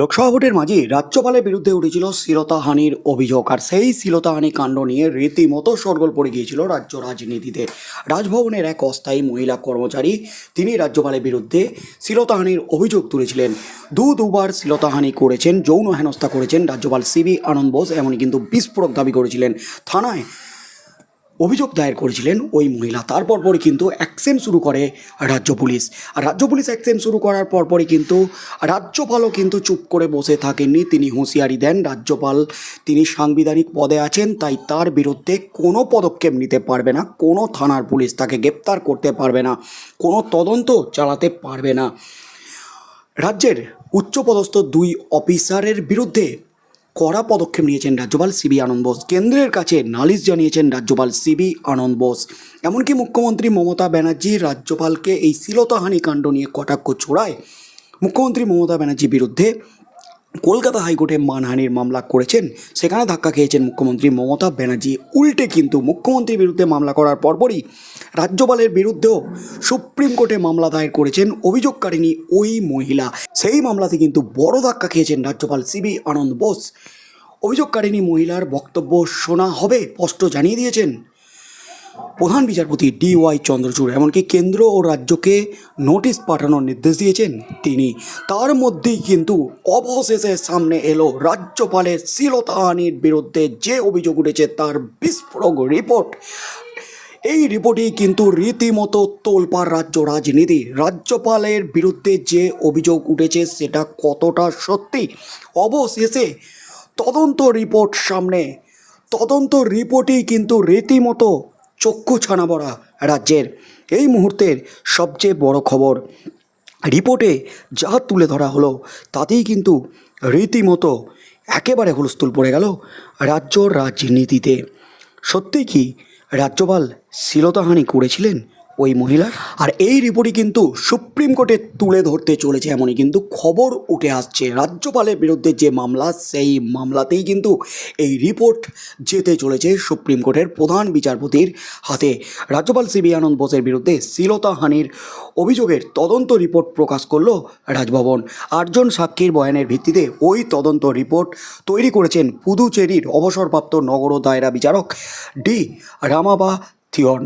লোকসভা ভোটের মাঝে রাজ্যপালের বিরুদ্ধে উঠেছিল শ্লীলতাহানির অভিযোগ, আর সেই শ্লীলতাহানি কাণ্ড নিয়ে রীতিমতো সরগোল পড়ে গিয়েছিল রাজ্য রাজনীতিতে। রাজভবনের এক অস্থায়ী মহিলা কর্মচারী, তিনি রাজ্যপালের বিরুদ্ধে শ্লীলতাহানির অভিযোগ তুলেছিলেন। দু দুবার শ্লীলতাহানি করেছেন, যৌন হেনস্থা করেছেন রাজ্যপাল সিবি আনন্দ বোস এমনই কিন্তু বিস্ফোরক দাবি করেছিলেন। থানায় অভিযোগ দায়ের করেছিলেন ওই মহিলা। তারপর পরই কিন্তু অ্যাকশন শুরু করে রাজ্য পুলিশ। আর রাজ্য পুলিশ অ্যাকশন শুরু করার পরপরই কিন্তু রাজ্যপালও কিন্তু চুপ করে বসে থাকেননি। তিনি হুঁশিয়ারি দেন, রাজ্যপাল তিনি সাংবিধানিক পদে আছেন, তাই তার বিরুদ্ধে কোনো পদক্ষেপ নিতে পারবে না, কোনো থানার পুলিশ তাকে গ্রেপ্তার করতে পারবে না, কোনো তদন্ত চালাতে পারবে না। রাজ্যের উচ্চপদস্থ দুই অফিসারের বিরুদ্ধে কড়া পদক্ষেপ নিয়েছেন রাজ্যপাল সিবি আনন্দ বোস। কেন্দ্রের কাছে নালিশ জানিয়েছেন রাজ্যপাল সিবি আনন্দ বোস। এমনকি মুখ্যমন্ত্রী মমতা ব্যানার্জি রাজ্যপালকে এই শ্লীলতাহানি কাণ্ড নিয়ে কটাক্ষ ছোড়ায়। মুখ্যমন্ত্রী মমতা ব্যানার্জির বিরুদ্ধে কলকাতা হাইকোর্টে মানহানির মামলা করেছেন। সেখানে ধাক্কা খেয়েছেন মুখ্যমন্ত্রী মমতা ব্যানার্জি। উল্টে কিন্তু মুখ্যমন্ত্রীর বিরুদ্ধে মামলা করার পরপরই রাজ্যপালের বিরুদ্ধেও সুপ্রিম কোর্টে মামলা দায়ের করেছেন অভিযোগকারিণী ওই মহিলা। সেই মামলাতে কিন্তু বড় ধাক্কা খেয়েছেন রাজ্যপাল সিবি আনন্দ বোস। অভিযোগকারিণী মহিলার বক্তব্য শোনা হবে, স্পষ্ট জানিয়ে দিয়েছেন। প্রধান বিচারপতি ডি ওয়াই চন্দ্রচূড়, এমনকি কেন্দ্র ও রাজ্যকে নোটিশ পাঠানোর নির্দেশ দিয়েছেন তিনি। তার মধ্যেই কিন্তু অবশেষে সামনে এলো রাজ্যপালের শ্লীলতাহানির বিরুদ্ধে যে অভিযোগ উঠেছে তার বিস্ফোরক রিপোর্ট। এই রিপোর্টেই কিন্তু রীতিমতো তোলপাড় রাজ্য রাজনীতি। রাজ্যপালের বিরুদ্ধে যে অভিযোগ উঠেছে সেটা কতটা সত্যি? অবশেষে তদন্ত রিপোর্ট সামনে। তদন্ত রিপোর্টেই কিন্তু রীতিমতো চক্ষু ছানা বড়া রাজ্যের। এই মুহূর্তের সবচেয়ে বড় খবর, রিপোর্টে যা তুলে ধরা হলো, তাতেই কিন্তু রীতিমতো একেবারে হুলস্থুল পড়ে গেল রাজ্য রাজনীতিতে। সত্যি কি রাজ্যপাল শ্লীলতাহানি করেছিলেন? ওই মহিলার। আর এই রিপোর্টই কিন্তু সুপ্রিম কোর্টে তুলে ধরতে চলেছে এমনই কিন্তু খবর উঠে আসছে। রাজ্যপালের বিরুদ্ধে যে মামলা, সেই মামলাতেই কিন্তু এই রিপোর্ট যেতে চলেছে সুপ্রিম কোর্টের প্রধান বিচারপতির হাতে। রাজ্যপাল সিবি আনন্দ বোসের বিরুদ্ধে শ্লীলতাহানির অভিযোগের তদন্ত রিপোর্ট প্রকাশ করল রাজভবন। আটজন সাক্ষীর বয়ানের ভিত্তিতে ওই তদন্ত রিপোর্ট তৈরি করেছেন পুদুচেরির অবসরপ্রাপ্ত নগর দায়রা বিচারক ডি রামাবা থিয়ন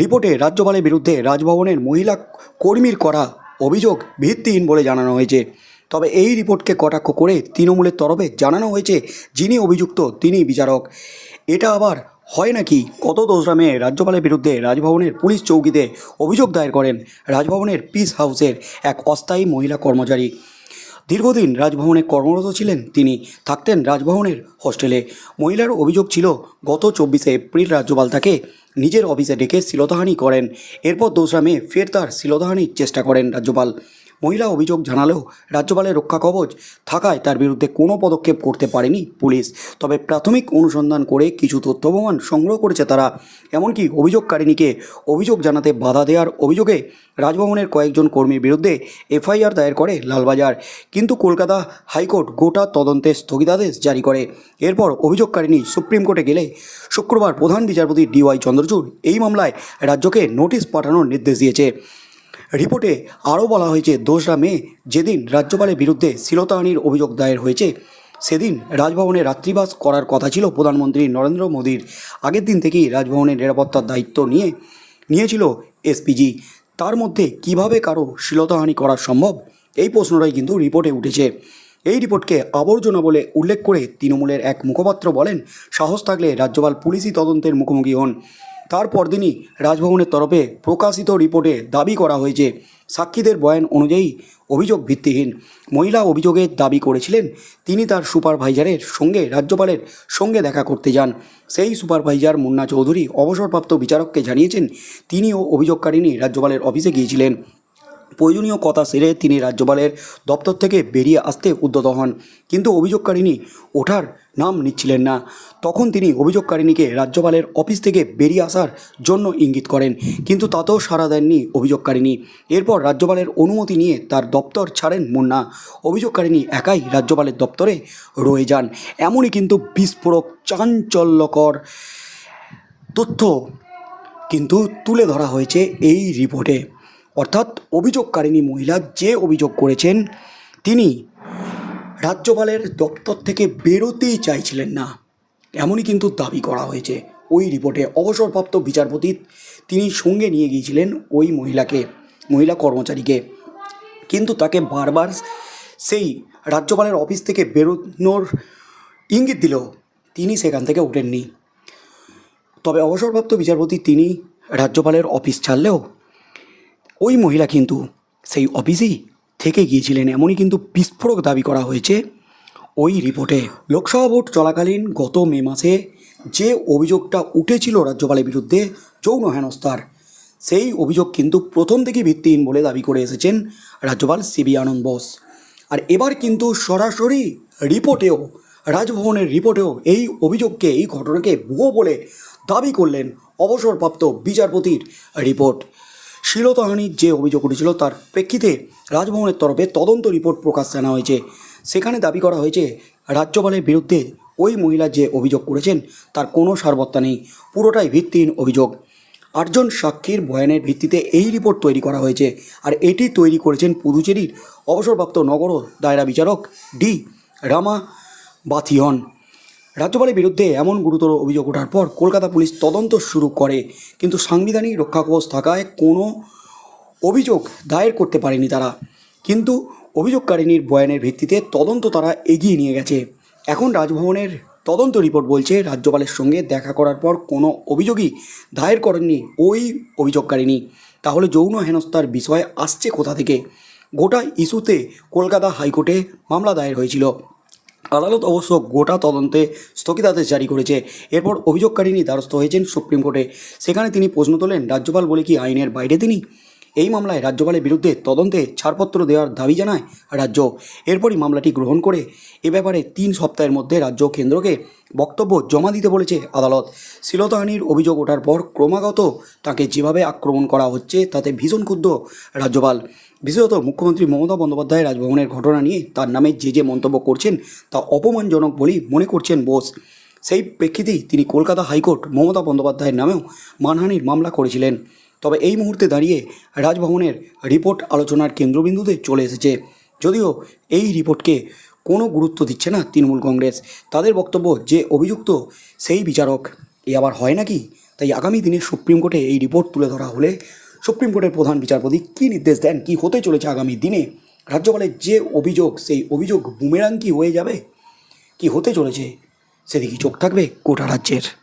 রিপোর্টে রাজ্যপালের বিরুদ্ধে রাজভবনের মহিলা কর্মীর করা অভিযোগ ভিত্তিহীন বলে জানানো হয়েছে। তবে এই রিপোর্টকে কটাক্ষ করে তৃণমূলের তরফে জানানো হয়েছে, যিনি অভিযুক্ত তিনি বিচারক। এটা আবার হয় নাকি? কত দোসরা মেয়ে রাজ্যপালের বিরুদ্ধে রাজভবনের পুলিশ চৌকিতে অভিযোগ দায়ের করেন রাজভবনের পিস হাউসের এক অস্থায়ী মহিলা কর্মচারী। দীর্ঘদিন রাজভবনে কর্মরত ছিলেন তিনি, থাকতেন রাজভবনের হোস্টেলে। মহিলার অভিযোগ ছিল, গত চব্বিশে এপ্রিল রাজ্যপাল তাকে নিজের অফিসে ডেকে শ্লীলতাহানি করেন। এরপর দোসরা মে ফের তার শ্লীলতাহানির চেষ্টা করেন রাজ্যপাল। মহিলা অভিযোগ জানালেও রাজ্যপালের রক্ষা কবচ থাকায় তার বিরুদ্ধে কোনো পদক্ষেপ করতে পারেনি পুলিশ। তবে প্রাথমিক অনুসন্ধান করে কিছু তথ্য প্রমাণ সংগ্রহ করেছে তারা। এমনকি অভিযোগকারিণীকে অভিযোগ জানাতে বাধা দেওয়ার অভিযোগে রাজভবনের কয়েকজন কর্মীর বিরুদ্ধে এফআইআর দায়ের করে লালবাজার। কিন্তু কলকাতা হাইকোর্ট গোটা তদন্তে স্থগিতাদেশ জারি করে। এরপর অভিযোগকারিণী সুপ্রিম কোর্টে গেলে শুক্রবার প্রধান বিচারপতি ডিওয়াই চন্দ্রচূড় এই মামলায় রাজ্যকে নোটিশ পাঠানোর নির্দেশ দিয়েছে। রিপোর্টে আরও বলা হয়েছে, দোসরা মে যেদিন রাজ্যপালের বিরুদ্ধে শ্লীলতাহানির অভিযোগ দায়ের হয়েছে, সেদিন রাজভবনে রাত্রিবাস করার কথা ছিল প্রধানমন্ত্রী নরেন্দ্র মোদীর। আগের দিন থেকেই রাজভবনের নিরাপত্তার দায়িত্ব নিয়ে, নিয়েছিল এসপিজি। তার মধ্যে কীভাবে কারও শ্লীলতাহানি করা সম্ভব, এই প্রশ্নটাই কিন্তু রিপোর্টে উঠেছে। এই রিপোর্টকে আবর্জনা বলে উল্লেখ করে তৃণমূলের এক মুখপাত্র বলেন, সাহস থাকলে রাজ্যপাল পুলিশি তদন্তের মুখোমুখি হন। তার পরদিনই রাজভবনের তরফে প্রকাশিত রিপোর্টে দাবি করা হয়েছে। সাক্ষীদের বয়ান অনুযায়ী অভিযোগ ভিত্তিহীন। মহিলা অভিযোগের দাবি করেছিলেন, তিনি তার সুপারভাইজারের সঙ্গে রাজ্যপালের সঙ্গে দেখা করতে যান। সেই সুপারভাইজার মুন্না চৌধুরী অবসরপ্রাপ্ত বিচারককে জানিয়েছেন, তিনিও অভিযোগকারিণী রাজ্যপালের অফিসে গিয়েছিলেন। প্রয়োজনীয় কথা সেরে তিনি রাজ্যপালের দপ্তর থেকে বেরিয়ে আসতে উদ্যত হন। কিন্তু অভিযোগকারিণী ওঠার নাম নিচ্ছিলেন না। তখন তিনি অভিযোগকারিণীকে রাজ্যপালের অফিস থেকে বেরিয়ে আসার জন্য ইঙ্গিত করেন, কিন্তু তাতেও সাড়া দেননি অভিযোগকারিণী। এরপর রাজ্যপালের অনুমতি নিয়ে তার দপ্তর ছাড়েন মুন্না। অভিযোগকারিণী একাই রাজ্যপালের দপ্তরে রয়ে যান। এমনই কিন্তু বিস্ফোরক, চাঞ্চল্যকর তথ্য কিন্তু তুলে ধরা হয়েছে এই রিপোর্টে। অর্থাৎ অভিযোগকারিণী মহিলা যে অভিযোগ করেছেন, তিনি রাজ্যপালের দপ্তর থেকে বেরোতেই চাইছিলেন না। এমনই কিন্তু দাবি করা হয়েছে। ওই রিপোর্টে অবসরপ্রাপ্ত বিচারপতি তিনি সঙ্গে নিয়ে গিয়েছিলেন ওই মহিলাকে, মহিলা কর্মচারীকে। কিন্তু তাকে বারবার সেই রাজ্যপালের অফিস থেকে বেরোনোর ইঙ্গিত দিলেও তিনি সেখান থেকে ওঠেননি। তবে অবসরপ্রাপ্ত বিচারপতি তিনি রাজ্যপালের অফিস ছাড়লেও ওই মহিলা কিন্তু সেই অফিসেই থেকে গিয়েছিলেন। এমনই কিন্তু বিস্ফোরক দাবি করা হয়েছে ওই রিপোর্টে। লোকসভা ভোট চলাকালীন গত মে মাসে যে অভিযোগটা উঠেছিল রাজ্যপালের বিরুদ্ধে যৌন হেনস্থার, সেই অভিযোগ কিন্তু প্রথম থেকেই ভিত্তিহীন বলে দাবি করে এসেছেন রাজ্যপাল সিবি আনন্দ বোস। আর এবার কিন্তু সরাসরি রিপোর্টেও, রাজভবনের রিপোর্টেও এই অভিযোগকে, এই ঘটনাকে ভুয়ো বলে দাবি করলেন অবসরপ্রাপ্ত বিচারপতির রিপোর্ট। শ্লীলতাহানির যে অভিযোগ উঠেছিল তার প্রেক্ষিতে রাজভবনের তরফে তদন্ত রিপোর্ট প্রকাশ জানা হয়েছে। সেখানে দাবি করা হয়েছে, রাজ্যপালের বিরুদ্ধে ওই মহিলা যে অভিযোগ করেছেন তার কোনো সারবত্তা নেই, পুরোটাই ভিত্তিহীন অভিযোগ। আটজন সাক্ষীর বয়ানের ভিত্তিতে এই রিপোর্ট তৈরি করা হয়েছে আর এটি তৈরি করেছেন পুদুচেরির অবসরপ্রাপ্ত নগর দায়রা বিচারক ডি রামা বাথিয়ন রাজ্যপালের বিরুদ্ধে এমন গুরুতর অভিযোগ ওঠার পর কলকাতা পুলিশ তদন্ত শুরু করে, কিন্তু সাংবিধানিক রক্ষাকবচ থাকায় কোনো অভিযোগ দায়ের করতে পারেনি তারা। কিন্তু অভিযোগকারিনীর বয়ানের ভিত্তিতে তদন্ত তারা এগিয়ে নিয়ে গেছে। এখন রাজভবনের তদন্ত রিপোর্ট বলছে, রাজ্যপালের সঙ্গে দেখা করার পর কোনো অভিযোগই দায়ের করেননি ওই অভিযোগকারিনী তাহলে যৌন হেনস্থার বিষয় আসছে কোথা থেকে? গোটা ইস্যুতে কলকাতা হাইকোর্টে মামলা দায়ের হয়েছিল। আদালত অবশ্য গোটা তদন্তে স্থগিতাদেশ জারি করেছে। এরপর অভিযোগকারিনী দ্বারস্থ হয়েছেন সুপ্রিম কোর্টে। সেখানে তিনি প্রশ্ন তোলেন, রাজ্যপাল বলে কি আইনের বাইরে তিনি? এই মামলায় রাজ্যপালের বিরুদ্ধে তদন্তে ছাড়পত্র দেওয়ার দাবি জানায় রাজ্য। এরপরই মামলাটি গ্রহণ করে এ ব্যাপারে তিন সপ্তাহের মধ্যে রাজ্য কেন্দ্রকে বক্তব্য জমা দিতে বলেছে আদালত। শ্লীলতাহানির অভিযোগ ওঠার পর ক্রমাগত তাকে যেভাবে আক্রমণ করা হচ্ছে, তাতে ভীষণ ক্ষুব্ধ রাজ্যপাল। বিশেষত মুখ্যমন্ত্রী মমতা বন্দ্যোপাধ্যায় রাজভবনের ঘটনা নিয়ে তার নামে যে যে মন্তব্য করছেন, তা অপমানজনক বলেই মনে করছেন বোস। সেই প্রেক্ষিতেই তিনি কলকাতা হাইকোর্ট মমতা বন্দ্যোপাধ্যায়ের নামেও মানহানির মামলা করেছিলেন। তবে এই মুহূর্তে দাঁড়িয়ে রাজভবনের রিপোর্ট আলোচনার কেন্দ্রবিন্দুতে চলে এসেছে। যদিও এই রিপোর্টকে কোনো গুরুত্ব দিচ্ছে না তৃণমূল কংগ্রেস। তাদের বক্তব্য যে অভিযুক্ত, সেই বিচারক। এ আবার হয় নাকি? তাই আগামী দিনে সুপ্রিম কোর্টে এই রিপোর্ট তুলে ধরা হলে সুপ্রিম কোর্টের প্রধান বিচারপতি কী নির্দেশ দেন, কী হতে চলেছে আগামী দিনে? রাজ্যপালের যে অভিযোগ, সেই অভিযোগ বুমেরাং কি হয়ে যাবে? কি হতে চলেছে? সেদিকে চোখ থাকবে গোটা রাজ্যের।